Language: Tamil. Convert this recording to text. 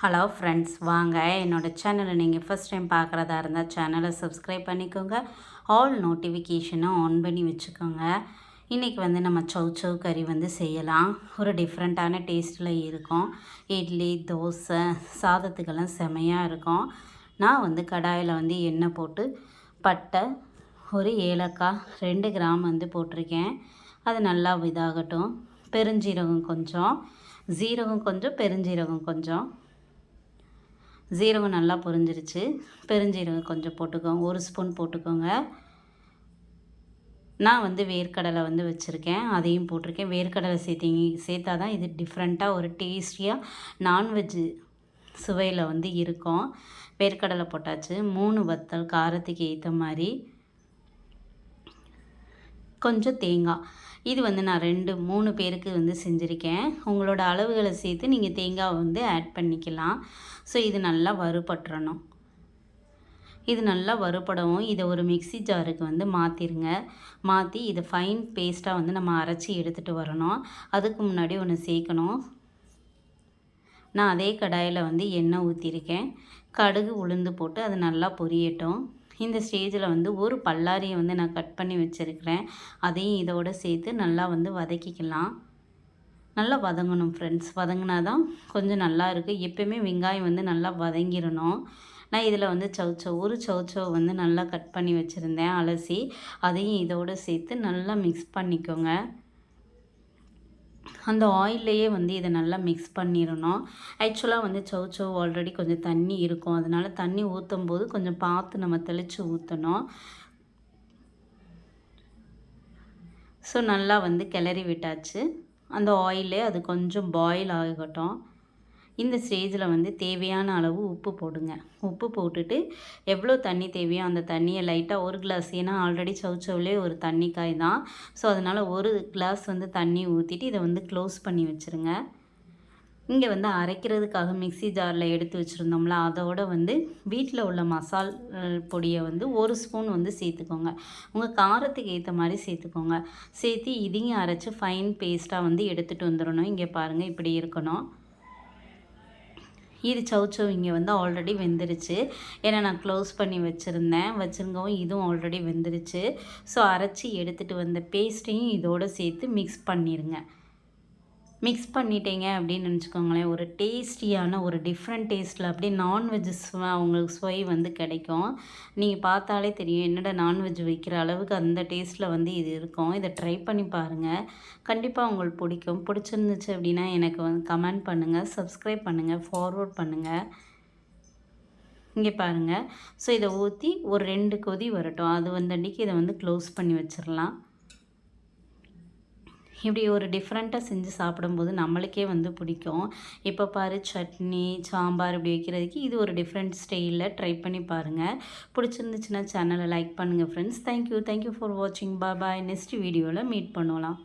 ஹலோ ஃப்ரெண்ட்ஸ் வாங்க. என்னோடய சேனலை நீங்கள் ஃபஸ்ட் டைம் பார்க்குறதா இருந்தால் சேனலை சப்ஸ்கிரைப் பண்ணிக்கோங்க. ஆல் நோட்டிஃபிகேஷனும் ஆன் பண்ணி வச்சுக்கோங்க. இன்றைக்கி வந்து நம்ம சௌ சௌ கறி வந்து செய்யலாம். ஒரு டிஃப்ரெண்ட்டான டேஸ்ட்டில் இருக்கும். இட்லி தோசை சாதத்துக்கெல்லாம் செமையாக இருக்கும். நான் வந்து கடாயில் வந்து எண்ணெய் போட்டு பட்டை ஒரு ஏலக்காய் ரெண்டு கிராம் வந்து போட்டிருக்கேன். அது நல்லா இதாகட்டும். பெருஞ்சீரகம் கொஞ்சம். ஜீரகம் கொஞ்சம் பெருஞ்சீரகம் கொஞ்சம். ஜீரகம் நல்லா பொரிஞ்சிருச்சு. பெருஞ்சீரகம் கொஞ்சம் போட்டுக்கோங்க. ஒரு ஸ்பூன் போட்டுக்கோங்க. நான் வந்து வேர்க்கடலை வந்து வச்சுருக்கேன். அதையும் போட்டிருக்கேன். வேர்க்கடலை சேர்த்திங்க சேர்த்தா தான் இது டிஃப்ரெண்ட்டாக ஒரு டேஸ்டியாக நான்வெஜ்ஜு சுவையில் வந்து இருக்கும். வேர்க்கடலை போட்டாச்சு. மூணு வத்தல் காரத்துக்கு ஏற்ற மாதிரி கொஞ்சம் தேங்காய். இது வந்து நான் ரெண்டு மூணு பேருக்கு வந்து செஞ்சுருக்கேன். உங்களோட அளவுகளை சேர்த்து நீங்கள் தேங்காய் வந்து ஆட் பண்ணிக்கலாம். ஸோ இது நல்லா வறுபட்டுறணும். இது நல்லா வறுபடவும் இதை ஒரு மிக்சி ஜாருக்கு வந்து மாற்றிருங்க மாற்றி இதை ஃபைன் பேஸ்ட்டாக வந்து நம்ம அரைச்சி எடுத்துகிட்டு வரணும். அதுக்கு முன்னாடி ஒன்று சேர்க்கணும். நான் அதே கடாயில் வந்து எண்ணெய் ஊற்றிருக்கேன் கடுகு உளுந்து போட்டு அது நல்லா பொரியட்டும். இந்த ஸ்டேஜில் வந்து ஒரு பல்லாரியை வந்து நான் கட் பண்ணி வச்சுருக்கிறேன். அதையும் இதோடு சேர்த்து நல்லா வந்து வதக்கிக்கலாம். நல்லா வதங்கணும் ஃப்ரெண்ட்ஸ் வதங்கினா தான் கொஞ்சம் நல்லா இருக்குது எப்பயுமே வெங்காயம் வந்து நல்லா வதங்கிடணும். நான் இதில் வந்து சவுச்சோ ஒரு சவுச்சோ வந்து நல்லா கட் பண்ணி வச்சுருந்தேன் அலசி. அதையும் இதோடு சேர்த்து நல்லா மிக்ஸ் பண்ணிக்கோங்க. அந்த ஆயில்லையே வந்து இதை நல்லா மிக்ஸ் பண்ணிடணும். ஆக்சுவலாக வந்து சவு சவு ஆல்ரெடி கொஞ்சம் தண்ணி இருக்கும். அதனால் தண்ணி ஊற்றும் போது கொஞ்சம் பார்த்து நம்ம தெளித்து ஊற்றணும் ஸோ நல்லா வந்து கிளறி விட்டாச்சு. அந்த ஆயிலே அது கொஞ்சம் பாயில் ஆகட்டும். இந்த ஸ்டேஜில் வந்து தேவையான அளவு உப்பு போடுங்க. உப்பு போட்டுட்டு எவ்வளோ தண்ணி தேவையோ அந்த தண்ணியை லைட்டாக ஒரு கிளாஸ் ஏன்னா ஆல்ரெடி சவுச்சவுலே ஒரு தண்ணி காய் தான். ஸோ அதனால் ஒரு கிளாஸ் வந்து தண்ணி ஊற்றிட்டு இதை வந்து க்ளோஸ் பண்ணி வச்சுருங்க. இங்கே வந்து அரைக்கிறதுக்காக மிக்சி ஜாரில் எடுத்து வச்சுருந்தோம்ல அதோட வந்து வீட்டில் உள்ள மசால் பொடியை வந்து ஒரு ஸ்பூன் வந்து சேர்த்துக்கோங்க. உங்கள் காரத்துக்கு ஏற்ற மாதிரி சேர்த்துக்கோங்க. சேர்த்து இதையும் அரைச்சி ஃபைன் பேஸ்ட்டாக வந்து எடுத்துகிட்டு வந்துடணும். இங்கே பாருங்கள் இப்படி இருக்கணும். இது சௌச்சோ இங்கே வந்து ஆல்ரெடி வெந்துருச்சு. ஏன்னா நான் க்ளோஸ் பண்ணி வச்சுருந்தேன். வச்சுருங்கவும் இதுவும் ஆல்ரெடி வெந்துருச்சு. ஸோ அரைச்சி எடுத்துகிட்டு வந்த பேஸ்ட்டையும் இதோடு சேர்த்து மிக்ஸ் பண்ணிடுங்க மிக்ஸ் பண்ணிட்டீங்க அப்படின்னு நினச்சிக்கோங்களேன். ஒரு டேஸ்டியான ஒரு டிஃப்ரெண்ட் டேஸ்ட்டில் அப்படியே நான்வெஜ் அவங்களுக்கு சுவை வந்து கிடைக்கும். நீங்கள் பார்த்தாலே தெரியும் என்னடா நான்வெஜ் வைக்கிற அளவுக்கு அந்த டேஸ்ட்டில் வந்து இது இருக்கும். இதை ட்ரை பண்ணி பாருங்கள் கண்டிப்பாக உங்களுக்கு பிடிக்கும். பிடிச்சிருந்துச்சு அப்படின்னா எனக்கு வந்து கமெண்ட் பண்ணுங்கள் சப்ஸ்கிரைப் பண்ணுங்கள் ஃபார்வர்ட் பண்ணுங்கள் இங்கே பாருங்கள் ஸோ இதை ஊற்றி ஒரு ரெண்டு கொதி வரட்டும். அது வந்தன்னைக்கு இதை வந்து க்ளோஸ் பண்ணி வச்சிடலாம். இப்படி ஒரு டிஃப்ரெண்ட்டாக செஞ்சு சாப்பிடும்போது நம்மளுக்கே வந்து பிடிக்கும். இப்போ பாரு சட்னி சாம்பார் இப்படி வைக்கிறதுக்கு இது ஒரு டிஃப்ரெண்ட் ஸ்டைலில் ட்ரை பண்ணி பாருங்கள் பிடிச்சிருந்துச்சுன்னா சேனலை லைக் பண்ணுங்கள் ஃப்ரெண்ட்ஸ் தேங்க்யூ தேங்க்யூ ஃபார் வாட்சிங் பாய் நெக்ஸ்ட் வீடியோவில் மீட் பண்ணலாம்